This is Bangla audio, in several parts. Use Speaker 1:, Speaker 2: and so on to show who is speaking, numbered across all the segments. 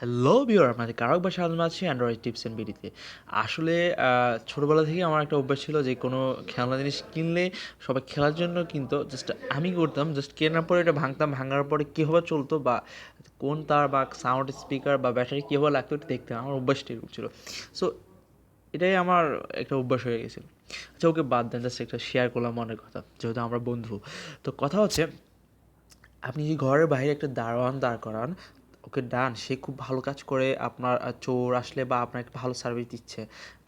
Speaker 1: হ্যালো ভিউয়ার আপনাদের কারক বা স্বাগতম আছি অ্যান্ড্রয়েড টিপস অ্যান্ড বিডিতে আসলে ছোটোবেলা থেকে আমার একটা অভ্যাস ছিল যে কোনো খেলনা জিনিস কিনলে সবাই খেলার জন্য কিন্তু জাস্ট আমি করতাম জাস্ট কেনার পরে এটা ভাঙতাম, ভাঙার পরে কীভাবে চলতো বা কোন তার বা সাউন্ড স্পিকার বা ব্যাটারি কীভাবে লাগতো এটা দেখতাম আমার অভ্যাসটা এরকম ছিল। সো এটাই আমার একটা অভ্যাস হয়ে গেছিল। আচ্ছা ওকে বাদ দেন জাস্ট একটা শেয়ার করলাম মনের কথা, যেহেতু আমরা বন্ধু। তো কথা হচ্ছে, আপনি যদি ঘরের বাইরে একটা দারোয়ান দাঁড় করান ওকে ডান, সে খুব ভালো কাজ করে, আপনার চোর আসলে বা আপনাকে ভালো সার্ভিস দিচ্ছে।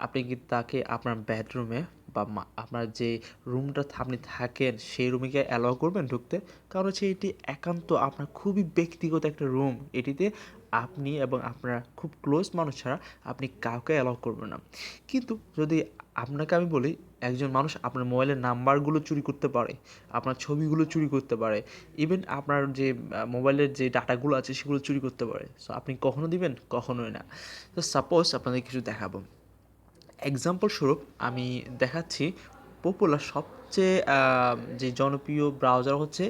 Speaker 1: আপনি কি তাকে আপনার বেডরুমে বা আপনার যে রুমটা আপনি থাকেন, সেই রুমে গিয়ে অ্যালাউ করবেন ঢুকতে। কারণ হচ্ছে এটি একান্ত আপনার খুবই ব্যক্তিগত একটা রুম এটিতে আপনি এবং আপনার খুব ক্লোজ মানুষ ছাড়া আপনি কাউকে অ্যালাউ করবেন না। কিন্তু যদি আপনাকে আমি বলি, একজন মানুষ আপনার মোবাইলের নাম্বারগুলো চুরি করতে পারে, আপনার ছবিগুলো চুরি করতে পারে ইভেন আপনার যে মোবাইলের যে ডাটাগুলো আছে সেগুলো চুরি করতে পারে। সো আপনি কখনো দিবেন? কখনোই না। তো সাপোজ আপনাদের কিছু দেখাবো। এক্সাম্পল স্বরূপ আমি দেখাচ্ছি পপুলার সবচেয়ে যে জনপ্রিয় ব্রাউজার হচ্ছে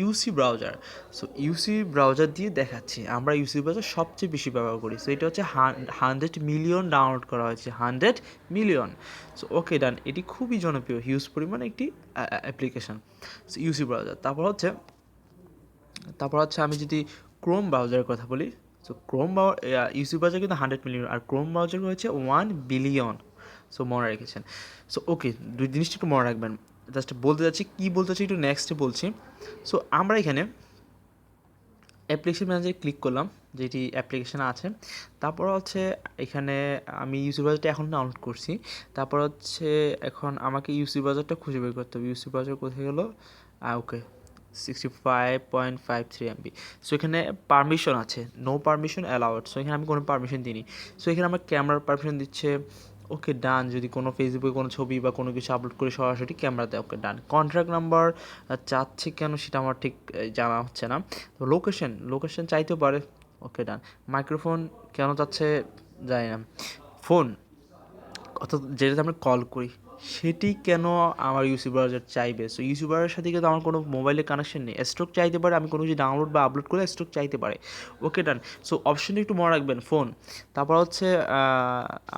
Speaker 1: UC browser so UC browser দিয়ে দেখাচ্ছি। আমরা ইউসি ব্রাউজার সবচেয়ে বেশি ব্যবহার করি। সো এটা হচ্ছে হান্ড্রেড মিলিয়ন ডাউনলোড করা হয়েছে। Hundred million so okay done এটি খুবই জনপ্রিয় হিউজ পরিমাণ একটি অ্যাপ্লিকেশন সো ইউসি ব্রাউজার তারপর হচ্ছে তারপর হচ্ছে আমি যদি ক্রোম ব্রাউজারের কথা বলি। সো ক্রোম ইউসি ব্রাউজার কিন্তু হান্ড্রেড মিলিয়ন আর ক্রোম ব্রাউজার হচ্ছে ওয়ান বিলিয়ন সো মনে রেখেছেন। সো ওকে দুই জিনিসটা একটু মনে রাখবেন। জাস্ট বলতে যাচ্ছি কী বলতে চাচ্ছি, একটু নেক্সটে বলছি। সো আমরা এখানে অ্যাপ্লিকেশন ম্যানেজারে ক্লিক করলাম, যেটি অ্যাপ্লিকেশন আছে। তারপর হচ্ছে এখানে আমি ইউসি ব্রাউজারটা এখন ডাউনলোড করছি। তারপর হচ্ছে এখন আমাকে ইউসি ব্রাউজারটা খুঁজে বের করতে হবে। ইউসি ব্রাউজার কোথায় গেলো? Okay sixty five point five three MB so এখানে পারমিশন আছে। নো পারমিশন অ্যালাউড সো এখানে আমি কোনো পারমিশন দিইনি। সো এখানে আমার ক্যামেরার পারমিশন দিচ্ছে। ওকে ডান যদি কোনো ফেসবুকে কোনো ছবি বা কোনো কিছু আপলোড করে সরাসরি ক্যামেরাতে, ওকে ডান কন্ট্রাক্ট নাম্বার চাচ্ছে কেন সেটা আমার ঠিক জানা হচ্ছে না। তো লোকেশন লোকেশন চাইতেও পারে, ওকে ডান মাইক্রোফোন কেন চাচ্ছে জানি না। ফোন অর্থাৎ যেটাতে আমরা কল করি সেটি কেন আমার ইউসি ব্রাউজার চাইবে? সো ইউসি ব্রাউজারের সাথে কিন্তু আমার কোনো মোবাইলে কানেকশন নেই। স্ট্রোক চাইতে পারে, আমি কোনো কিছু ডাউনলোড বা আপলোড করে স্ট্রোক চাইতে পারে। ওকে ডান সো অপশনটা একটু মনে রাখবেন ফোন তারপর হচ্ছে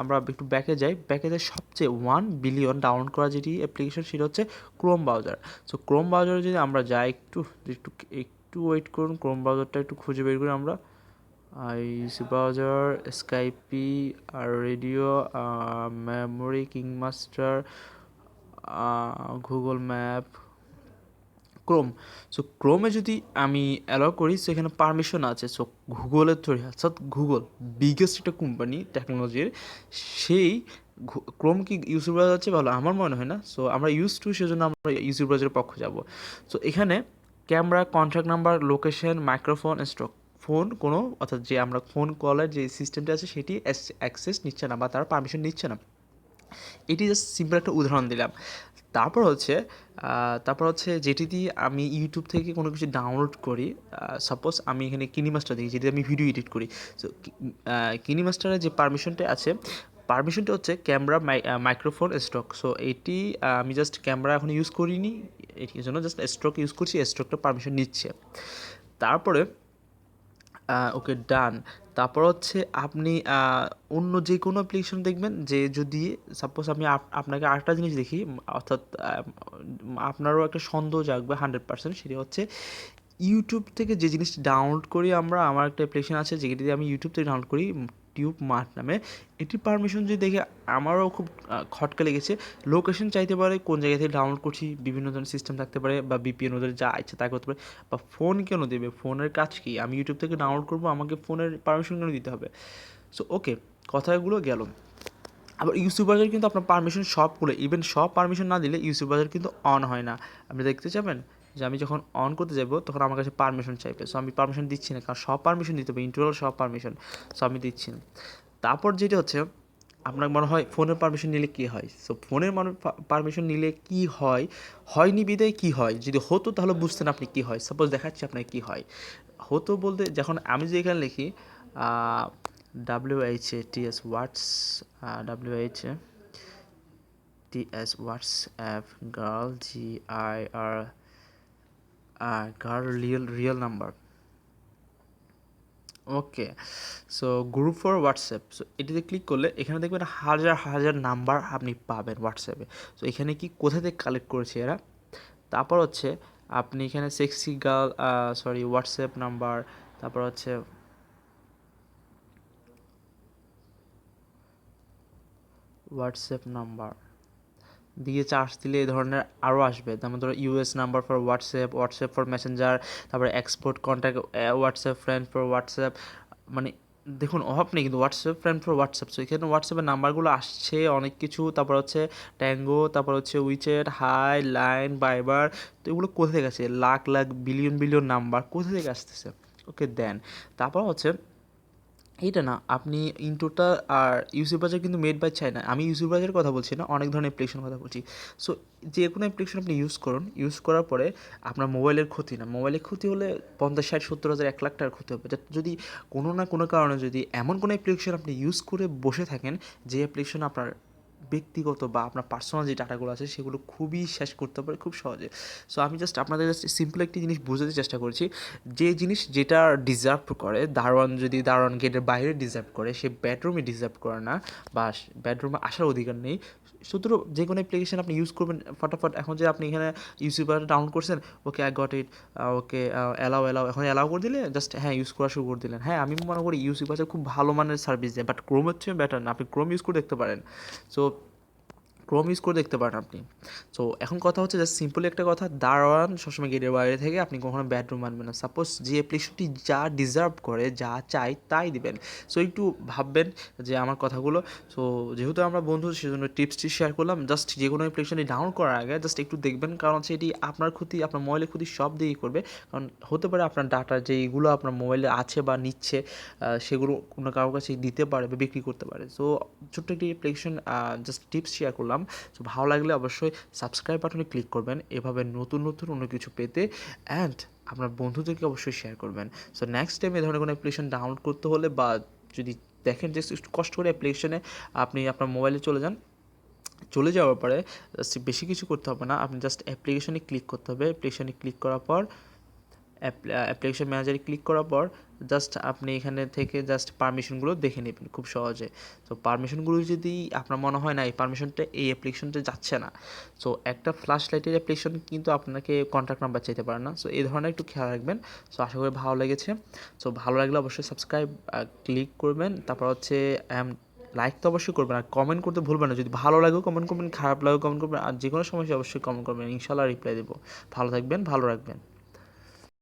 Speaker 1: আমরা একটু ব্যাকে যাই। ব্যাকে যাই সবচেয়ে ওয়ান বিলিয়ন ডাউনলোড করা যেটি অ্যাপ্লিকেশন সেটা হচ্ছে ক্রোম ব্রাউজার সো ক্রোম ব্রাউজারে যদি আমরা যাই, একটু একটু একটু ওয়েট করুন ক্রোম ব্রাউজারটা একটু খুঁজে বের করি আমরা। ব্রাউজার স্কাইপি আর radio memory KineMaster Google map Chrome so ক্রোমে যদি আমি অ্যালাউ করি সেখানে পারমিশন আছে। সো গুগলের থ্রু অর্থাৎ গুগল বিগেস্ট একটা কোম্পানি টেকনোলজির সেই ক্রোম কি ইউজ করা যাচ্ছে ভালো? আমার মনে হয় না? সো আমরা ইউজ টু সেজন্য আমরা ইউজ ব্রাউজারের পক্ষ যাব। সো এখানে camera contact number location microphone stroke phone কোনো, অর্থাৎ যে আমরা ফোন কলের যে সিস্টেমটা আছে সেটি অ্যাক্সেস নিচ্ছে না বা তারা পারমিশন নিচ্ছে না। এটি জাস্ট সিম্পল একটা উদাহরণ দিলাম। তারপর হচ্ছে তারপর হচ্ছে যেটি দিয়ে আমি ইউটিউব থেকে কোনো কিছু ডাউনলোড করি সাপোজ আমি এখানে কিনি মাস্টার দেখি যেটি আমি ভিডিও এডিট করি। সো কিনি মাস্টারের যে পারমিশনটা আছে পারমিশনটা হচ্ছে ক্যামেরা মাইক্রোফোন স্ট্রোক সো এটি আমি জাস্ট ক্যামেরা এখন ইউজ করিনি, এটির জন্য জাস্ট স্ট্রোক ইউজ করছি স্ট্রোকটা পারমিশন নিচ্ছে। তারপরে ওকে ডান তারপর হচ্ছে আপনি অন্য যে কোনো অ্যাপ্লিকেশন দেখবেন, যে যদি সাপোজ আমি আপ- আপনাকে আরেকটা জিনিস দেখি অর্থাৎ আপনারও একটা সন্দেহ জাগবে হান্ড্রেড পার্সেন্ট সেটি হচ্ছে ইউটিউব থেকে যে জিনিসটি ডাউনলোড করি আমরা, আমার একটা অ্যাপ্লিকেশন আছে, যেটি আমি ইউটিউব থেকে ডাউনলোড করি টিউব মার্ট নামে। এটির পারমিশন যদি দেখে আমারও খুব খটকা লেগেছে। লোকেশন চাইতে পারে, কোন জায়গা থেকে ডাউনলোড করছি, বিভিন্ন ধরনের সিস্টেম থাকতে পারে বা বিপিএন ওদের যা ইচ্ছা তা করতে পারে। বা ফোন কেন দেবে? ফোনের কাজ কি? আমি ইউটিউব থেকে ডাউনলোড করব, আমাকে ফোনের পারমিশন কেন দিতে হবে? সো ওকে কথাগুলো গেল। আবার ইউসিব বাজার কিন্তু আপনার পারমিশন সবগুলো ইভেন সব পারমিশন না দিলে ইউসিব বাজার কিন্তু অন হয় না। আপনি দেখতে চাবেন? যে আমি যখন অন করতে যাব, তখন আমার কাছে পারমিশন চাইবে। সো আমি পারমিশন দিচ্ছি না, কারণ সব পারমিশন দিতে হবে ইন্টারনাল সব পারমিশন সো আমি দিচ্ছি না। তারপর যেটা হচ্ছে, আপনার মনে হয় ফোনের পারমিশন নিলে কী হয়? সো ফোনের মানে পারমিশন নিলে কি হয়? হয়নি বিদায় কি হয়? যদি হতো, তাহলে বুঝতেন আপনি কি হয়। সাপোজ দেখাচ্ছি আপনার কি হয়। হতো বলতে, যখন আমি যে এখানে লিখি W H A T S whats W H A T S whats WhatsApp girl G I R girl real real number okay so group for WhatsApp so এটিতে ক্লিক করলে এখানে দেখবেন হাজার হাজার নাম্বার আপনি পাবেন হোয়াটসঅ্যাপে সো এখানে কি, কোথা থেকে কালেক্ট করেছে এরা? তারপর হচ্ছে আপনি এখানে sexy girl sorry WhatsApp number তারপর হচ্ছে হোয়াটসঅ্যাপ নাম্বার দিয়ে চার্জ দিলে এই ধরনের আরও আসবে। যেমন ধরো US number for WhatsApp WhatsApp for messenger তারপরে export contact WhatsApp friend for WhatsApp মানে দেখুন, অভাব নেই কিন্তু WhatsApp friend for WhatsApp so এখানে হোয়াটসঅ্যাপের নাম্বারগুলো আসছে অনেক কিছু, তারপর হচ্ছে ট্যাঙ্গো তারপর হচ্ছে উইচেট হাই লাইন বাইবার তো এগুলো কোথা থেকে আসছে? Lakh lakh billion billion number কোথা থেকে আসতেছে? ওকে দেন তারপর হচ্ছে এইটা না, আপনি ইনটোটা আর ইউসি বাজার কিন্তু মেড বাই চায়না আমি ইউসি বাজারের কথা বলছি না, অনেক ধরনের অ্যাপ্লিকেশন কথা বলছি। সো যে কোনো অ্যাপ্লিকেশন আপনি ইউজ করুন। ইউজ করার পরে আপনার মোবাইলের ক্ষতি না। মোবাইলের ক্ষতি হলে পঞ্চাশ, ষাট, সত্তর হাজার, এক লাখ টাকার ক্ষতি হবে। যদি কোনো না কোনো কারণে যদি এমন কোনো অ্যাপ্লিকেশন আপনি ইউজ করে বসে থাকেন, যে অ্যাপ্লিকেশন আপনার ব্যক্তিগত বা আপনার পার্সোনাল যে ডাটাগুলো আছে সেগুলো খুবই শেষ করতে পারে খুব সহজে। সো আমি জাস্ট আপনাদের জাস্ট সিম্পল একটি জিনিস বোঝাতে চেষ্টা করছি। যে জিনিস যেটা ডিজার্ভ করে, দারোয়ান যদি দারোয়ান গেটের বাইরে ডিজার্ভ করে, সে বেডরুমে ডিজার্ভ করে না বা বেডরুমে আসার অধিকার নেই। সুতরাং যে কোনো অ্যাপ্লিকেশন আপনি ইউজ করবেন, ফটাফট এখন যে আপনি এখানে ইউসিউবার ডাউনলোড করছেন okay I got it okay allow allow এখন অ্যালাও করে দিলে জাস্ট হ্যাঁ ইউজ করা শুরু করে দিলেন। হ্যাঁ আমি মনে করি ইউসিবার খুব ভালো মানের সার্ভিস দেয় বাট ক্রোম হচ্ছে বেটার না, আপনি ক্রোম ইউজ করে দেখতে পারেন। সো ক্রোম ইউজ করে দেখতে পারেন আপনি। সো এখন কথা হচ্ছে জাস্ট সিম্পলি একটা কথা, দারোয়ান সবসময় গেটের বাইরে থেকে আপনি কখনো বেডরুম আনবেন না। সাপোজ যে অ্যাপ্লিকেশনটি যা ডিজার্ভ করে, যা চাই তাই দিবেন। সো একটু ভাববেন যে আমার কথাগুলো। সো যেহেতু আমরা বন্ধু, সেজন্য টিপসটি শেয়ার করলাম। জাস্ট যে কোনো অ্যাপ্লিকেশনটি ডাউনলোড করার আগে জাস্ট একটু দেখবেন, কারণ হচ্ছে এটি আপনার ক্ষতি, আপনার মোবাইলের ক্ষতি সব দিকেই করবে। কারণ হতে পারে আপনার ডাটা যেইগুলো আপনার মোবাইলে আছে বা নিচ্ছে সেগুলো কোনো কারোর কাছে দিতে পারে বা বিক্রি করতে পারে। সো ছোট্ট একটি অ্যাপ্লিকেশন জাস্ট টিপস শেয়ার করলাম। সো ভালো লাগলে অবশ্যই সাবস্ক্রাইব বাটনে ক্লিক করবেন। এভাবে নতুন নতুন অন্য কিছু পেতে অ্যান্ড আপনার বন্ধুদেরকে অবশ্যই শেয়ার করবেন। সো নেক্সট টাইম এ ধরনের কোনো অ্যাপ্লিকেশন ডাউনলোড করতে হলে বা যদি দেখেন যে একটু কষ্ট করে অ্যাপ্লিকেশনে আপনি আপনার মোবাইলে চলে যান, চলে যাওয়ার পরে বেশি কিছু করতে হবে না। আপনি জাস্ট অ্যাপ্লিকেশনে ক্লিক করতে হবে। অ্যাপ্লিকেশনে ক্লিক করার পর অ্যাপ্লিকেশন ম্যানেজারে ক্লিক করার পর জাস্ট আপনি এখানে থেকে জাস্ট পারমিশনগুলো দেখে নেবেন খুব সহজে। তো পারমিশনগুলো যদি আপনার মনে হয় না, এই পারমিশনটা এই অ্যাপ্লিকেশনটা যাচ্ছে না। সো একটা ফ্ল্যাশ লাইটের অ্যাপ্লিকেশন কিন্তু আপনাকে কন্ট্যাক্ট নাম্বার চাইতে পারে না। সো এই ধরনের একটু খেয়াল রাখবেন। সো আশা করি ভালো লেগেছে। সো ভালো লাগলে অবশ্যই সাবস্ক্রাইব ক্লিক করবেন। তারপর হচ্ছে লাইক তো অবশ্যই করবেন। আর কমেন্ট করতে ভুলবেন না। যদি ভালো লাগেও কমেন্ট করবেন, খারাপ লাগেও কমেন্ট করবেন, আর যে কোনো সমস্যা অবশ্যই কমেন্ট করবেন। ইনশাল্লাহ রিপ্লাই দেবো। ভালো থাকবেন, ভালো রাখবেন।